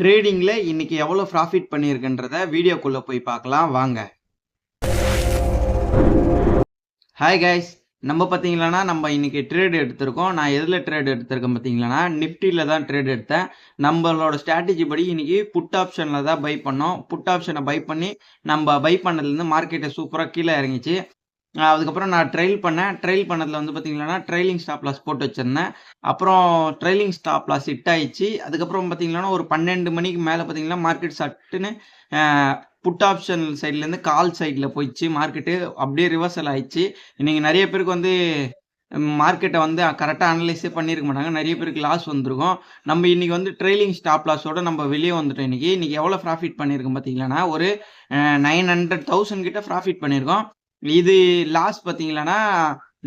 ட்ரேடிங்கில் இன்றைக்கி எவ்வளோ ப்ராஃபிட் பண்ணியிருக்குன்றத வீடியோக்குள்ளே போய் பார்க்கலாம். வாங்க. ஹாய் கைஸ் நம்ம பார்த்தீங்களன்னா நம்ம இன்றைக்கி ட்ரேட் எடுத்திருக்கோம். நான் எதில் ட்ரேட் எடுத்திருக்கேன் பார்த்தீங்களன்னா நிஃப்டியில் தான் ட்ரேட் எடுத்தேன். நம்மளோட ஸ்ட்ராட்டஜி படி இன்றைக்கி புட் ஆப்ஷனில் தான் பை பண்ணோம். புட் ஆப்ஷனை பை பண்ணி நம்ம பை பண்ணதுலேருந்து மார்க்கெட்டை சூப்பராக கீழே இறங்கிச்சு. அதுக்கப்புறம் நான் ட்ரைல் பண்ணேன். ட்ரைல் பண்ணதில் வந்து பார்த்தீங்கன்னா ட்ரைலிங் ஸ்டாப் லாஸ் போட்டு வச்சிருந்தேன். அப்புறம் ட்ரைலிங் ஸ்டாப் லாஸ் ஹிட் ஆயிடுச்சு அதுக்கப்புறம் பார்த்தீங்கன்னா ஒரு பன்னெண்டு மணிக்கு மேலே பார்த்தீங்கன்னா மார்க்கெட் சட்டுன்னு புட் ஆப்ஷன் சைட்லேருந்து கால் சைடில் போயிடுச்சு. மார்க்கெட்டு அப்படியே ரிவர்சல் ஆயிடுச்சு. இன்றைக்கி நிறைய பேருக்கு வந்து மார்க்கெட்டை வந்து கரெக்டாக அனலைஸே பண்ணியிருக்க மாட்டாங்க. நிறைய பேருக்கு லாஸ் வந்திருக்கும். நம்ம இன்றைக்கி வந்து ட்ரெயிலிங் ஸ்டாப் லாஸோட நம்ம வெளியே வந்துட்டோம் இன்னைக்கு. இன்றைக்கி எவ்வளோ ப்ராஃபிட் பண்ணியிருக்கோம் பார்த்தீங்கன்னா ஒரு நைன் ஹண்ட்ரட் தௌசண்ட் கிட்ட ப்ராஃபிட் பண்ணியிருக்கோம் இது லாஸ் பார்த்தீங்கன்னா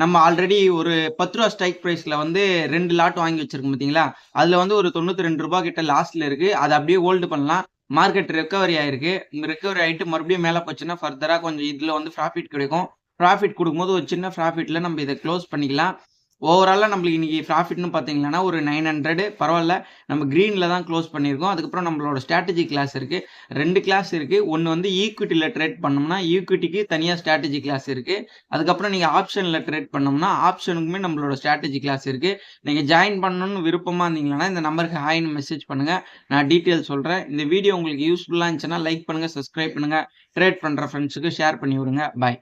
நம்ம ஆல்ரெடி ஒரு பத்து ரூபா ஸ்ட்ரைக் ப்ரைஸில் வந்து ரெண்டு லாட் வாங்கி வச்சிருக்கோம் பார்த்தீங்களா அதில் வந்து ஒரு தொண்ணூற்றி ரெண்டு ரூபா கிட்ட லாஸ்ட்ல இருக்கு. அதை அப்படியே ஹோல்டு பண்ணலாம். மார்க்கெட் ரெக்கவரி ஆயிருக்கு. ரெக்கவரி ஆகிட்டு மறுபடியும் மேலே போச்சுன்னா ஃபர்தராக கொஞ்சம் இதில் வந்து ப்ராஃபிட் கிடைக்கும். ப்ராஃபிட் கொடுக்கும்போது ஒரு சின்ன ப்ராஃபிட்டில் நம்ம இதை க்ளோஸ் பண்ணிக்கலாம். ஓவராலாக நம்மளுக்கு இன்றைக்கி ப்ராஃபிட்னு பார்த்தீங்கன்னா ஒரு நைன் ஹண்ட்ரடு பரவாயில்ல நம்ம க்ரீனில் தான் க்ளோஸ் பண்ணியிருக்கோம். அதுக்கப்புறம் நம்மளோட ஸ்ட்ராட்டஜி கிளாஸ் இருக்குது ரெண்டு கிளாஸ் இருக்குது ஒன்று வந்து ஈக்விட்டியில் ட்ரேட் பண்ணோம்னா ஈக்விட்டிக்கு தனியாக ஸ்ட்ராட்டஜி கிளாஸ் இருக்குது அதுக்கப்புறம் நீங்கள் ஆப்ஷனில் ட்ரேட் பண்ணோம்னா ஆப்ஷனுக்குமே நம்மளோட ஸ்ட்ராட்டஜி கிளாஸ் இருக்குது நீங்கள் ஜாயின் பண்ணணும்னு விருப்பமாக இருந்தீங்கன்னா இந்த நம்பருக்கு ஹாய்னு மெசேஜ் பண்ணுங்கள் நான் டீட்டெயில் சொல்கிறேன் இந்த வீடியோ உங்களுக்கு யூஸ்ஃபுல்லாக இருந்துச்சுன்னா லைக் பண்ணுங்கள் சப்ஸ்கிரைப் பண்ணுங்கள் ட்ரேட் பண்ணுற ஃப்ரெண்ட்ஸுக்கு ஷேர் பண்ணி விடுங்க. பாய்